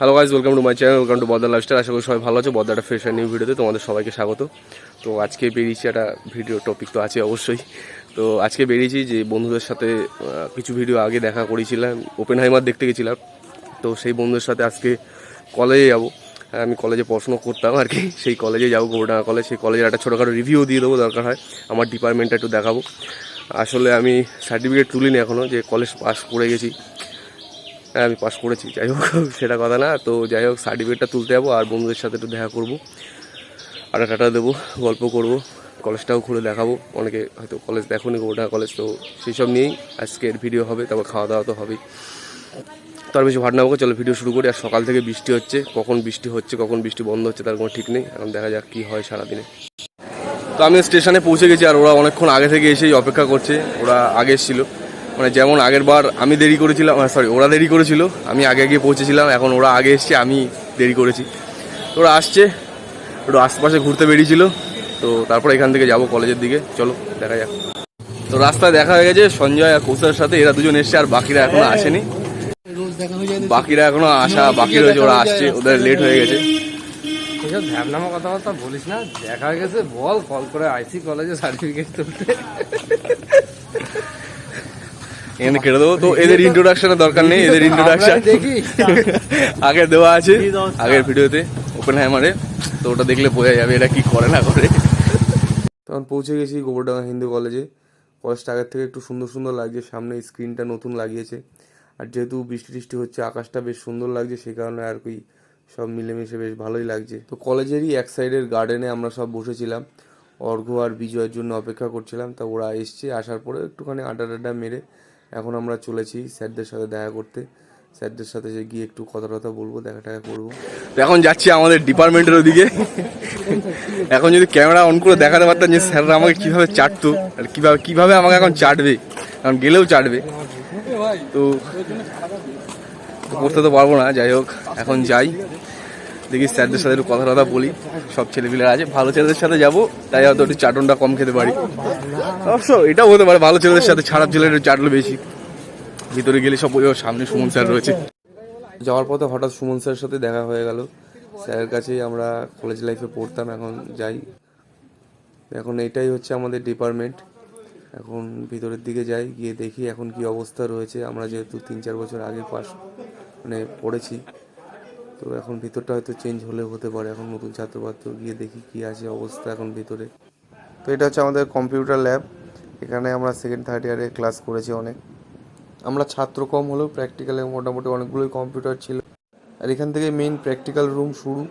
Hello guys welcome to my channel welcome to bother lifestyle আশা করি সবাই ভালো আছে। বদার ফ্রেশ নিউ ভিডিওতে তোমাদের সবাইকে স্বাগত। তো আজকে বেরিয়েছি একটা ভিডিও টপিক তো আছে অবশ্যই। তো আজকে বেরিয়েছি যে বন্ধুদের সাথে কিছু ভিডিও আগে দেখা করেছিলাম ওপেন হাইমার দেখতে গেছিলাম। তো সেই বন্ধুদের সাথে আজকে কলেজে যাব। আমি কলেজে পড়াশোনা করতাম আর কি। সেই কলেজে যাব গোবরডাঙ্গা কলেজ সেই কলেজের একটা ছোটোখাটো রিভিউ দিয়ে দেবো, দরকার হয়। আমার ডিপার্টমেন্টটা একটু দেখাবো। আসলে আমি সার্টিফিকেট তুলিনি এখনও যে কলেজ পাস করে গেছি। হ্যাঁ আমি পাস করেছি, যাই হোক, সেটা কথা না। তো যাই হোক সার্টিফিকেটটা তুলতে যাব আর বন্ধুদের সাথে একটু দেখা করব। আটা টাটা দেবো, গল্প করব কলেজটাও খুলে দেখাবো। অনেকে হয়তো কলেজ দেখোনি গোটা কলেজ তো সেই সব নিয়েই আজকের ভিডিও হবে, তারপর খাওয়া দাওয়া তো হবেই। তার বেশি ভাট না হোক চলো ভিডিও শুরু করি। আর সকাল থেকে বৃষ্টি হচ্ছে, কখন বৃষ্টি হচ্ছে, কখন বৃষ্টি বন্ধ হচ্ছে, তার কোনো ঠিক নেই। এখন দেখা যাক কী হয় সারাদিনে। তো আমি স্টেশনে পৌঁছে গেছি, আর ওরা অনেকক্ষণ আগে থেকে এসেই অপেক্ষা করছে, ওরা আগে এসেছিল। মানে যেমন আগের বার আমি দেরি করেছিলাম সরি ওরা দেরি করেছিল, আমি আগে গিয়ে পৌঁছেছিলাম, এখন ওরা আগে এসছে, আমি দেরি করেছি। ওরা আসছে, একটু আশপাশে ঘুরতে বেরিয়েছিল, তো তারপর এখান থেকে যাব কলেজের দিকে, চলো, দেখা যাক। তো রাস্তায় দেখা হয়ে গেছে, সঞ্জয় আর কৌশলের সাথে, এরা দুজন এসছে আর বাকিরা এখনও আসেনি। বাকিরা এখনও আসা বাকি রয়েছে, ওরা আসছে, ওদের লেট হয়ে গেছে। কথাবার্তা বলিস না, দেখা গেছে, বল কল করে আইসি কলেজে সার্টিফিকেট তুলতে। এখানে কেটে দেবো। তো এদের ইন্ট্রোডাকশনের দরকার নেই এদের ইন্ট্রোডাকশন আগে দেওয়া আছে আগের ভিডিওতে ওপেন হ্যামারে তো ওটা দেখলে বোঝা যাবে এটা কি করে না করে। তখন পৌঁছে গেছি গোবরডাঙ্গা হিন্দু কলেজে। কলেজটা আগের থেকে একটু সুন্দর সুন্দর লাগছে সামনে স্ক্রিনটা নতুন লাগিয়েছে। আর যেহেতু বৃষ্টি টিষ্টি হচ্ছে আকাশটা বেশ সুন্দর লাগছে সেই কারণে আর কি সব মিলেমিশে বেশ ভালোই লাগছে। তো কলেজেরই এক সাইডের গার্ডেনে আমরা সব বসেছিলাম। অর্ঘ্য আর বিজয়ের জন্য অপেক্ষা করছিলাম তা ওরা এসছে আসার পরে একটুখানি আড্ডা টাড্ডা মেরে এখন আমরা চলেছি স্যারদের সাথে দেখা করতে। স্যারদের সাথে যে গিয়ে একটু কথা টথা বলব দেখা টাকা করব এখন যাচ্ছি আমাদের ডিপার্টমেন্টের ওদিকে। এখন যদি ক্যামেরা অন করে দেখাতে পারতাম যে স্যাররা আমাকে কীভাবে চাটতো আর কীভাবে কীভাবে আমাকে এখন চাটবে কারণ গেলেও চাটবে। তো করতে তো পারব না, যাই হোক, এখন যাই। দেখি স্যারদের সাথে একটু কথা টথা বলি। সব ছেলেপিলেরা আছে। ভালো ছেলেদের সাথে যাব, তাই হয়তো একটু চাটনটা কম খেতে পারি। অবশ্য এটাও হতে পারে, ভালো ছেলেদের সাথে খারাপ ছেলেদের চাটলো বেশি। ভিতরে গেলে সব সামনে সুমন স্যার রয়েছে। যাওয়ার পথে হঠাৎ সুমন স্যারের সাথে দেখা হয়ে গেল। স্যারের কাছেই আমরা কলেজ লাইফে পড়তাম, এখন যাই। এখন এটাই হচ্ছে আমাদের ডিপার্টমেন্ট এখন ভিতরের দিকে যাই, গিয়ে দেখি এখন কি অবস্থা রয়েছে। আমরা যেহেতু তিন চার বছর আগে পাস মানে পড়েছি তো এখন ভিতরটা হয়তো চেঞ্জ হলেও হতে পারে। এখন নতুন ছাত্রপাত্র গিয়ে দেখি কি আছে অবস্থা এখন ভিতরে। তো এটা হচ্ছে আমাদের কম্পিউটার ল্যাব এখানে আমরা সেকেন্ড থার্ড ইয়ারে ক্লাস করেছি অনেক। আমরা ছাত্র কম হলেও প্র্যাকটিক্যালে মোটামুটি অনেকগুলোই কম্পিউটার ছিল। আর এখান থেকে মেইন প্র্যাকটিক্যাল রুম শুরু।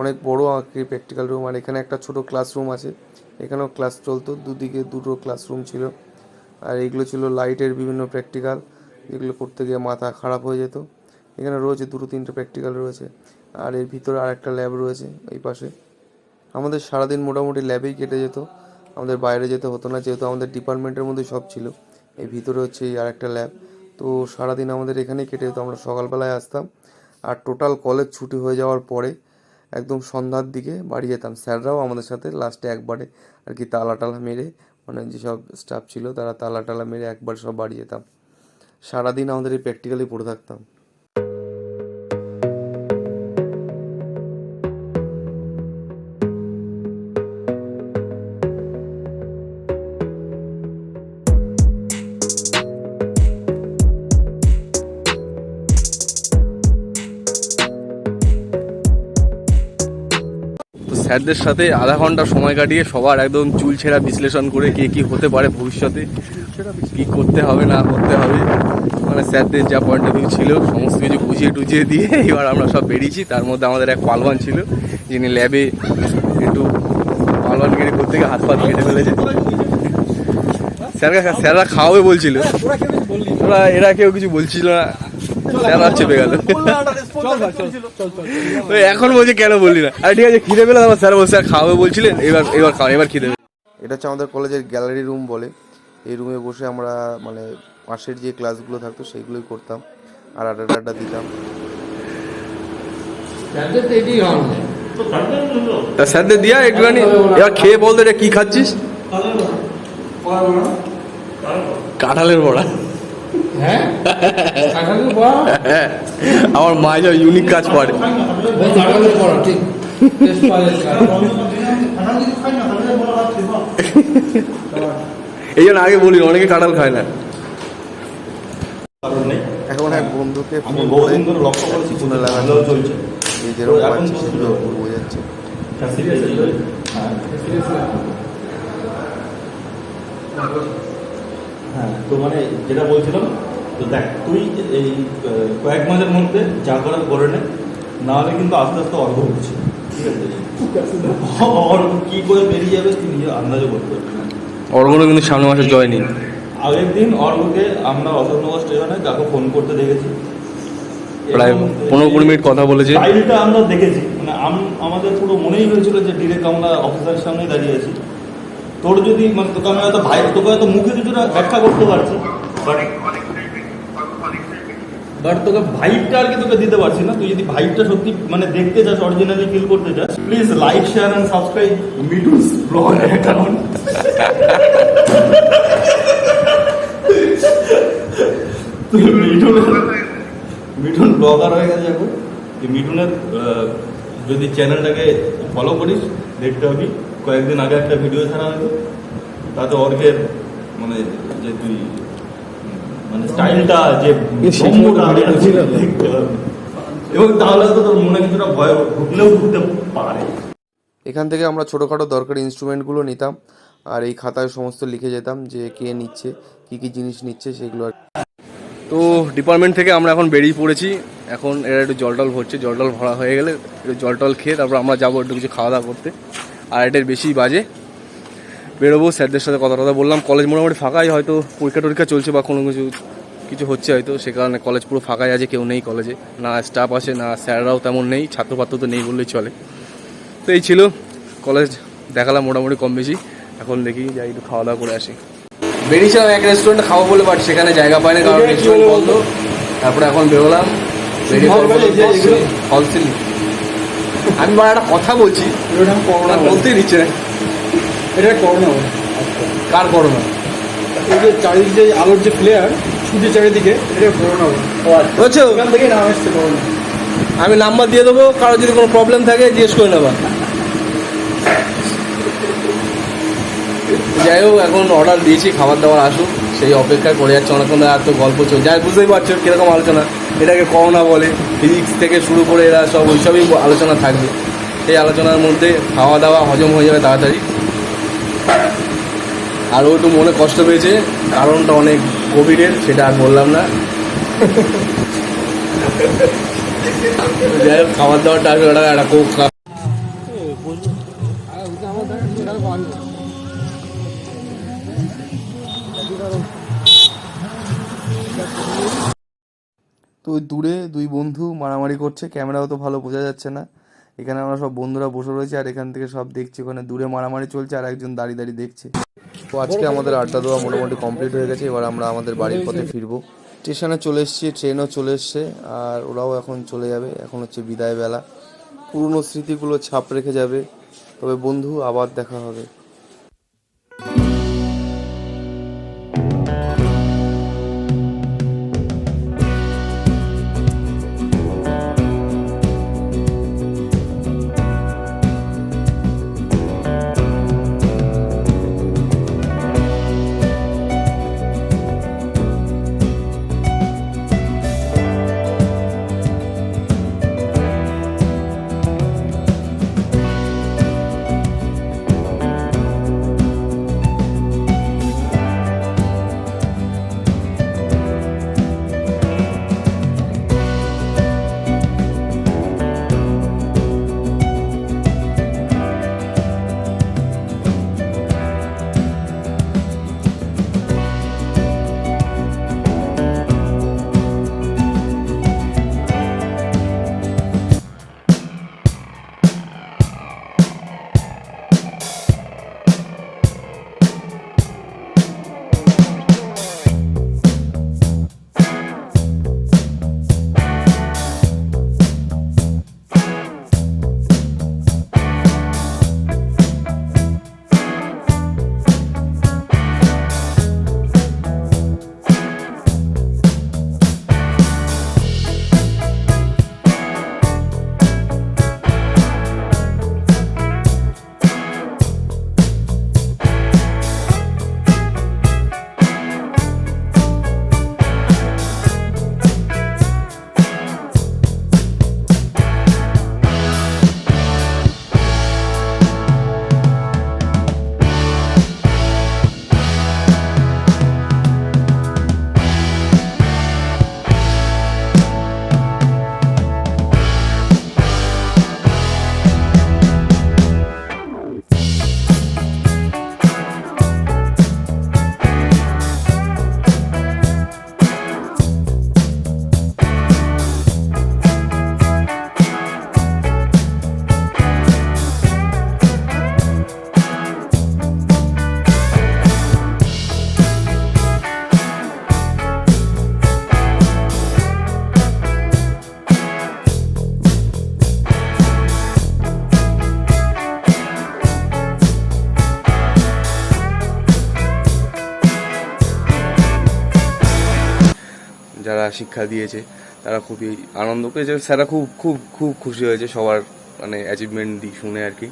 অনেক বড় আঁকি প্র্যাকটিক্যাল রুম আর এখানে একটা ছোট ক্লাসরুম আছে। এখানেও ক্লাস চলতো। দুদিকে দুটো ক্লাসরুম ছিল। আর এগুলো ছিল লাইটের বিভিন্ন প্র্যাকটিক্যাল যেগুলো করতে গিয়ে মাথা খারাপ হয়ে যেত। এখানে রয়েছে দুটো, তিনটে প্র্যাকটিক্যাল রয়েছে। আর এর ভিতরে আর একটা ল্যাব রয়েছে এই পাশে। আমাদের সারাদিন মোটামুটি ল্যাবেই কেটে যেত। আমাদের বাইরে যেতে হতো না, যেহেতু আমাদের ডিপার্টমেন্টের মধ্যে সব ছিল। এই ভিতরে হচ্ছে এই আরেকটা ল্যাব তো সারাদিন আমাদের এখানেই কেটে যেত। আমরা সকালবেলায় আসতাম আর টোটাল কলেজ ছুটি হয়ে যাওয়ার পরে একদম সন্ধ্যার দিকে বাড়ি যেতাম। স্যাররাও আমাদের সাথে লাস্টে একবারে আর কি তালা টালা মেরে মানে যেসব স্টাফ ছিল তারা তালা টালা মেরে একবার সব বাড়ি যেতাম। সারাদিন আমাদের এই প্র্যাকটিক্যালি পড়ে থাকতাম। স্যারদের সাথে আধা ঘণ্টা সময় কাটিয়ে সবার একদম চুল ছেঁড়া বিশ্লেষণ করে কে কি হতে পারে ভবিষ্যতে কি করতে হবে না করতে হবে। মানে স্যারদের যা পয়েন্ট অফ ভিউ ছিল সমস্ত কিছু বুঝিয়ে টুঝিয়ে দিয়ে এবার আমরা সব বেরিয়েছি। তার মধ্যে আমাদের এক পালওয়ান ছিল যিনি ল্যাবে একটু পালওয়ানগিরি করতে গিয়ে হাত পাত কেটে ফেলেছে। স্যাররা স্যাররা খাওয়াবে বলছিল। ওরা এরা কেউ কিছু বলছিল না। স্যাররা চেপে গেল। এখন বলছে কেন বললি না? আরে ঠিক আছে খিদে পেলে আমার স্যার বলছে খাওয়াবে বলছিলেন এবার এবার খাওয়া এবার খিদে পেলে। এটা হচ্ছে আমাদের কলেজের গ্যালারি রুম বলে। এই রুমে বসে আমরা মানে পাশের যে ক্লাসগুলো থাকতো সেইগুলোই করতাম। আর আড্ডা টাড্ডা দিতাম। তা স্যারদের দিয়া একটুখানি এবার খেয়ে বলতো এটা কি খাচ্ছিস? কাঁঠালের বড়া হ্যাঁ কাঁঠালের বড়া হ্যাঁ আমার মা যা ইউনিক কাজ করে। এই জন্য আগে বলি অনেকে কাঁঠাল খায় না। এখন এক বন্ধুকে লক্ষ্য করেছি ফোনে লাগানো চলছে। যেরকম সেগুলো হ্যাঁ হ্যাঁ তো মানে যেটা বলছিলাম তো দেখ তুই এই কয়েক মাসের মধ্যে যা করার করে নে না হলে কিন্তু আস্তে আস্তে অর্ঘ উঠছে ঠিক আছে? অর্ঘ কি করে বেরিয়ে যাবে তুই নিজে আন্দাজও করতে পারবি না। কিন্তু সামনে মাসে জয় নেই আগের দিন অর্ঘকে আমরা অশোকনগর স্টেশনে যাকে ফোন করতে দেখেছি। প্রায় পনেরো কুড়ি মিনিট কথা বলেছে। স্টাইলটা আমরা দেখেছি। মানে আমাদের পুরো মনেই হয়েছিল যে ডিরেক্ট আমরা অফিসারের সামনেই দাঁড়িয়ে আছি। তোর যদি মানে তোকে আমি হয়তো ভাই তোকে হয়তো মুখে কিছুটা ব্যাখ্যা করতে পারছি। বাট তোকে ভাইবটা আর কি তোকে দিতে পারছি না। তুই যদি ভাইবটা সত্যি মানে দেখতে চাস অরিজিনালি ফিল করতে চাস please like share and subscribe Mitus blog account তুই মিঠুনের মিঠুন ব্লগার হয়ে গেছে এখন। মিঠুনের যদি চ্যানেলটাকে ফলো করিস, দেখতে পাবি। কয়েকদিন আগে একটা ভিডিও ছাড়া হতো তাতে অর্ঘের মানে যে তুই মানে স্টাইলটা যে দেখতে এবং তাহলে তো তোর মনে কিছুটা ভয় ঢুকলেও ঢুকতে পারে। এখান থেকে আমরা ছোটোখাটো দরকারি ইনস্ট্রুমেন্টগুলো নিতাম আর এই খাতায় সমস্ত লিখে যেতাম যে কে নিচ্ছে কি কি জিনিস নিচ্ছে সেগুলো আর তো ডিপার্টমেন্ট থেকে আমরা এখন বেরিয়ে পড়েছি। এখন এরা একটু জল টল ভরছে জল টল ভরা হয়ে গেলে একটু জল টল খেয়ে তারপর আমরা যাব একটু কিছু খাওয়া দাওয়া করতে। আর এটার বেশি বাজে। বেরোবো স্যারদের সাথে কথা কথা বললাম। কলেজ মোটামুটি ফাঁকাই হয়তো পরীক্ষা টরীক্ষা চলছে বা কোনো কিছু কিছু হচ্ছে হয়তো সে কারণে কলেজ পুরো ফাঁকাই আছে কেউ নেই কলেজে। না স্টাফ আছে না স্যাররাও তেমন নেই ছাত্রপাত্র তো নেই বললেই চলে। তো এই ছিল কলেজ দেখালাম মোটামুটি কম বেশি। এখন দেখি যাই একটু খাওয়া দাওয়া করে আসি। বেরিয়েছিলাম এক রেস্টুরেন্টে খাব বলে বাট সেখানে জায়গা পাইনি কারণ রেস্টুরেন্ট বন্ধ। তারপরে এখন বেরোলাম। বেরিয়ে হলসেল আমি বড় একটা কথা বলছি। ওরা বলতেই দিচ্ছে। না এটা করোনা কার করোনা? এই যে চারিদিকে যে আলোর যে ফ্লেয়ার সূর্য চারিদিকে এটা করোনা বুঝছ? ওখান থেকে নাম এসছে করোনা। আমি নাম্বার দিয়ে দেবো কারও যদি কোনো প্রবলেম থাকে জিজ্ঞেস করে নেবা। যাই হোক এখন অর্ডার দিয়েছি খাবার দাবার আসুক সেই অপেক্ষা করে যাচ্ছে অনেকক্ষণ ধরে এত গল্প চলছে। যাই বুঝতেই পারছ কীরকম আলোচনা। এটাকে করোনা বলে ফিজিক্স থেকে শুরু করে এরা সব ওই সবই আলোচনা থাকবে। সেই আলোচনার মধ্যে খাওয়া দাওয়া হজম হয়ে যাবে তাড়াতাড়ি। আর ও একটু মনে কষ্ট পেয়েছে, কারণটা অনেক কোভিডের সেটা আর বললাম না। যাই হোক, খাবার দাবারটা ওটা একটা তো ওই দূরে দুই বন্ধু মারামারি করছে, ক্যামেরাও তো ভালো বোঝা যাচ্ছে না। এখানে আমরা সব বন্ধুরা বসে রয়েছে আর এখান থেকে সব দেখছি, ওখানে দূরে মারামারি চলছে আর একজন দাঁড়িয়ে দাঁড়িয়ে দেখছে। তো আজকে আমাদের আড্ডা দেওয়া মোটামুটি কমপ্লিট হয়ে গেছে, এবার আমরা আমাদের বাড়ির পথে ফিরবো। স্টেশনে চলে এসেছি, ট্রেনও চলে এসছে, আর ওরাও এখন চলে যাবে, এখন হচ্ছে বিদায় বেলা পুরনো স্মৃতিগুলো ছাপ রেখে যাবে, তবে বন্ধু আবার দেখা হবে। শিক্ষা দিয়েছে, তারা খুবই আনন্দ পেয়েছে। স্যাররা খুব খুব খুব খুশি হয়েছে সবার মানে অ্যাচিভমেন্ট দিই শুনে আর কি।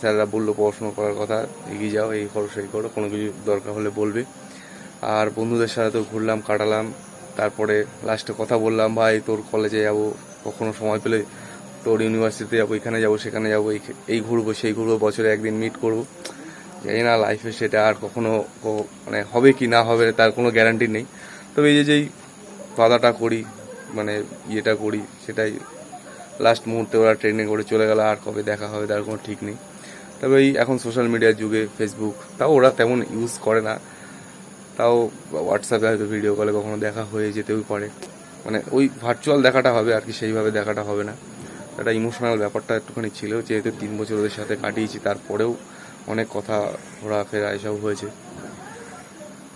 স্যাররা বলল, পড়াশোনা করার কথা, এগিয়ে যাও, এই করো, সেই করো, কোনো কিছু দরকার হলে বলবে। আর বন্ধুদের সাথে তো ঘুরলাম, কাটালাম, তারপরে লাস্টে কথা বললাম, ভাই, তোর কলেজে যাব, কখনো সময় পেলে তোর ইউনিভার্সিটিতে যাব, এখানে যাব, সেখানে যাব, এই- এই ঘুরবো, সেই ঘুরবো, বছরে একদিন মিট করব। জানি না লাইফে সেটা আর কখনো মানে হবে কি না হবে, তার কোনো গ্যারান্টি নেই। তবে এই যে, যেই বাধাটা করি মানে ইয়েটা করি, সেটাই লাস্ট মুহূর্তে ওরা ট্রেনে করে চলে গেল, আর কবে দেখা হবে তার কোনো ঠিক নেই। তবে এই এখন সোশ্যাল মিডিয়ার যুগে ফেসবুক তাও ওরা তেমন ইউজ করে না। তাও হোয়াটসঅ্যাপে হয়তো ভিডিও কলে কখনো দেখা হয়ে যেতেও পারে। মানে ওই ভার্চুয়াল দেখাটা হবে, আর কি সেইভাবে দেখাটা হবে না। একটা ইমোশনাল ব্যাপারটা একটুখানি ছিল, যেহেতু তিন বছর ওদের সাথে কাটিয়েছি, তারপরেও অনেক কথা ঘোরাফেরা এসব হয়েছে।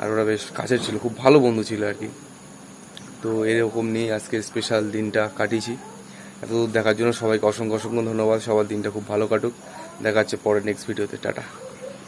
আর ওরা বেশ কাছের ছিল, খুব ভালো বন্ধু ছিল আর কি। তো এরকম নিয়ে আজকে স্পেশাল দিনটা কাটিয়েছি। এত দেখার জন্য সবাইকে অসংখ্য অসংখ্য ধন্যবাদ। সবার দিনটা খুব ভালো কাটুক। দেখা হচ্ছে পরের নেক্সট ভিডিওতে টাটা।